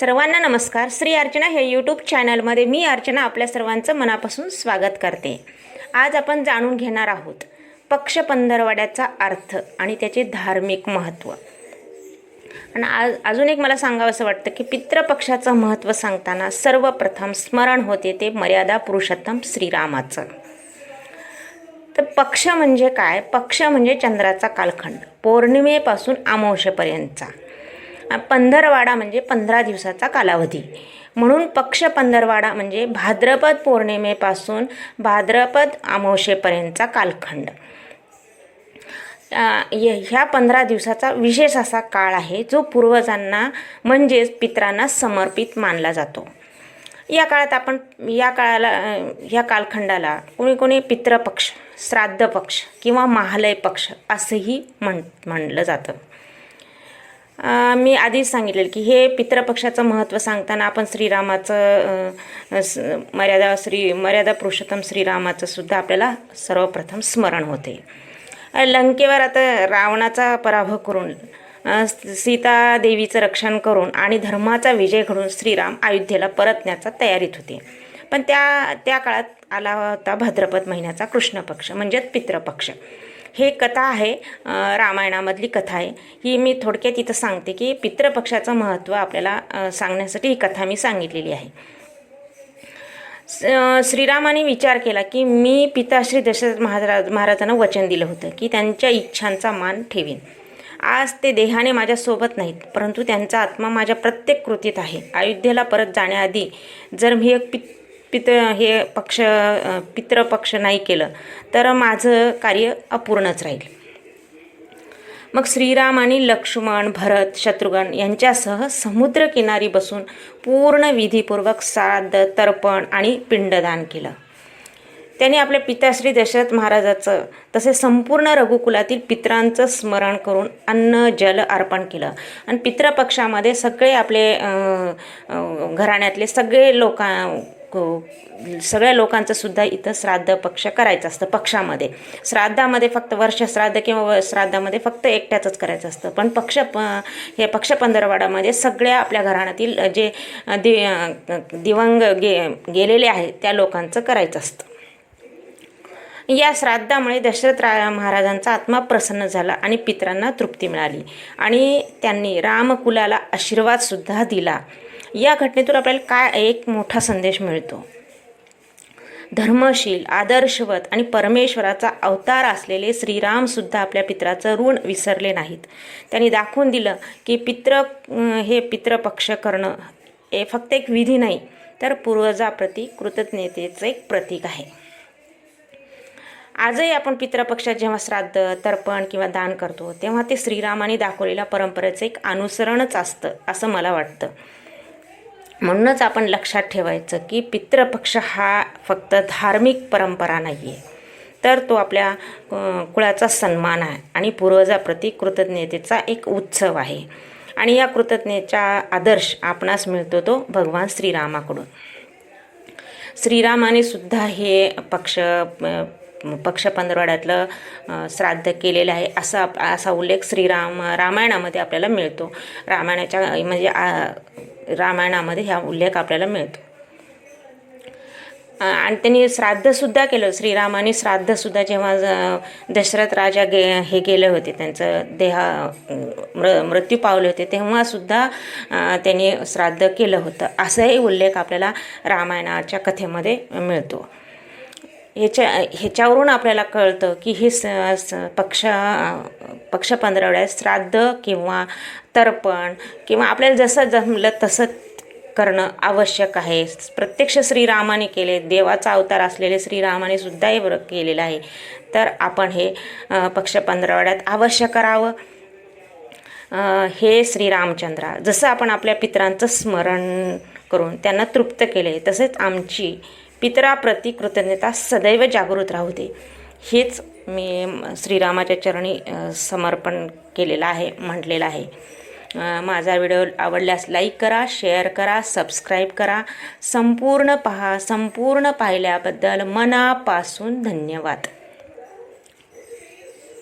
सर्वांना नमस्कार. श्री अर्चना हे यूट्यूब चॅनलमध्ये मी अर्चना आपल्या सर्वांचं मनापासून स्वागत करते. आज आपण जाणून घेणार आहोत पक्ष पंधरवाड्याचा अर्थ आणि त्याचे धार्मिक महत्त्व. आणि आज अजून एक मला सांगावं असं वाटतं की पितृपक्षाचं महत्त्व सांगताना सर्वप्रथम स्मरण होते ते मर्यादा पुरुषोत्तम श्रीरामाचं. तर पक्ष म्हणजे काय? पक्ष म्हणजे चंद्राचा कालखंड. पौर्णिमेपासून अमावस्येपर्यंतचा पंधरवाडा म्हणजे पंधरा दिवसाचा कालावधी. म्हणून पक्ष पंधरवाडा म्हणजे भाद्रपद पौर्णिमेपासून भाद्रपद अमावशेपर्यंतचा कालखंड. ह्या पंधरा दिवसाचा विशेष असा काळ आहे जो पूर्वजांना म्हणजेच पित्रांना समर्पित मानला जातो. या काळात आपण या काळाला या ह्या कालखंडाला कोणी कोणी पितृपक्ष श्राद्ध पक्ष किंवा महालय पक्ष असंही म्हण म्हणलं जातं. मी आधीच सांगितलेलं की हे पितृपक्षाचं महत्त्व सांगताना आपण श्रीरामाचं मर्यादा श्री मर्यादा पुरुषोत्तम श्रीरामाचं सुद्धा आपल्याला सर्वप्रथम स्मरण होते. लंकेवर आता रावणाचा पराभव करून सीता देवीचं रक्षण करून आणि धर्माचा विजय घडून श्रीराम अयोध्येला परतण्याचा तयारीत होते. पण त्या त्या काळात आला होता भाद्रपद महिन्याचा कृष्ण पक्ष म्हणजेच पितृपक्ष. हे कथा आहे रामायणामधली कथा आहे. ही मी थोडक्यात इथं सांगते की पितृपक्षाचं महत्त्व आपल्याला सांगण्यासाठी ही कथा मी सांगितलेली आहे. स- श्रीरामाने विचार केला की मी पिताश्री दशरथ महाराज महाराजांना वचन दिलं होतं की त्यांच्या इच्छांचा मान ठेवीन. आज ते देहाने माझ्यासोबत नाहीत परंतु त्यांचा आत्मा माझ्या प्रत्येक कृतीत आहे. अयोध्येला परत जाण्याआधी जर मी एक पित पित हे पक्ष पितृपक्ष नाही केलं तर माझं कार्य अपूर्णच राहील. मग श्रीराम आणि लक्ष्मण भरत शत्रुघ्न यांच्यासह समुद्रकिनारी बसून पूर्ण विधीपूर्वक श्राद्ध तर्पण आणि पिंडदान केलं. त्यांनी आपल्या पिताश्री दशरथ महाराजाचं तसे संपूर्ण रघुकुलातील पित्रांचं स्मरण करून अन्न जल अर्पण केलं. आणि पितृपक्षामध्ये सगळे आपले घराण्यातले सगळे लोकां सगळ्या लोकांचं सुद्धा इथं श्राद्ध पक्ष करायचं असतं पक्षामध्ये. श्राद्धामध्ये फक्त वर्ष श्राद्ध किंवा व- श्राद्धामध्ये फक्त एकट्याचंच करायचं असतं. पण पक्ष प हे पक्ष पंधरवाडामध्ये सगळ्या आपल्या घराण्यातील जे दि दिवंग गे गेलेले आहेत त्या लोकांचं करायचं असतं. या श्राद्धामुळे दशरथ रा महाराजांचा आत्मा प्रसन्न झाला आणि पित्रांना तृप्ती मिळाली. आणि त्यांनी रामकुलाला आशीर्वादसुद्धा दिला. या घटनेतून आपल्याला काय एक मोठा संदेश मिळतो? धर्मशील आदर्शवत आणि परमेश्वराचा अवतार असलेले श्रीरामसुद्धा आपल्या पित्राचं ऋण विसरले नाहीत. त्यांनी दाखवून दिलं की पित्र हे पितृपक्ष करणं हे फक्त एक विधी नाही तर पूर्वजाप्रती कृतज्ञतेचं एक प्रतीक आहे. आजही आपण पितृपक्षात जेव्हा श्राद्ध तर्पण किंवा दान करतो तेव्हा ते श्रीरामाने दाखवलेल्या परंपरेचं एक अनुसरणच असतं असं मला वाटतं. म्हणूनच आपण लक्षात ठेवायचं की पितृपक्ष हा फक्त धार्मिक परंपरा नाही आहे तर तो आपल्या कुळाचा सन्मान आहे आणि पूर्वजाप्रती कृतज्ञतेचा एक उत्सव आहे. आणि या कृतज्ञतेचा आदर्श आपणास मिळतो तो भगवान श्रीरामाकडून. श्रीरामाने सुद्धा हे पक्ष पक्ष पंधरवाड्यातलं श्राद्ध केलेलं आहे असा असा उल्लेख श्रीराम रामायणामध्ये आपल्याला मिळतो. रामायणाच्या म्हणजे आ, रामायणामध्ये ह्या उल्लेख आपल्याला मिळतो. आणि त्यांनी श्राद्धसुद्धा केलं. श्रीरामाने श्राद्धसुद्धा जेव्हा दशरथ राजा गे हे गेले होते त्यांचं देहा मृ मृत्यू पावले होते तेव्हासुद्धा त्यांनी श्राद्ध केलं होतं. असाही उल्लेख आपल्याला रामायणाच्या कथेमध्ये मिळतो. ह्याच्या ह्याच्यावरून आपल्याला कळतं की हे स स- पक्ष पक्ष पंधरवड्यात श्राद्ध किंवा तर्पण किंवा आपल्याला जसं जमलं तसं करणं आवश्यक आहे. प्रत्यक्ष श्रीरामाने केले देवाचा अवतार असलेले श्रीरामाने सुद्धा हे व्रत केलेलं आहे. तर आपण हे पक्ष पंधरवड्यात अवश्य करावं. हे श्रीरामचंद्रा जसं आपण आपल्या पितरांचं स्मरण करून त्यांना तृप्त केले तसेच आमची पितराप्रती कृतज्ञता सदैव जागृत राहू दे हेच मी श्रीरामाच्या चरणी समर्पण केलेलं आहे म्हटलेलं आहे. माझा व्हिडिओ आवडल्यास लाईक करा शेअर करा सबस्क्राईब करा. संपूर्ण पहा संपूर्ण पाहिल्याबद्दल मनापासून धन्यवाद.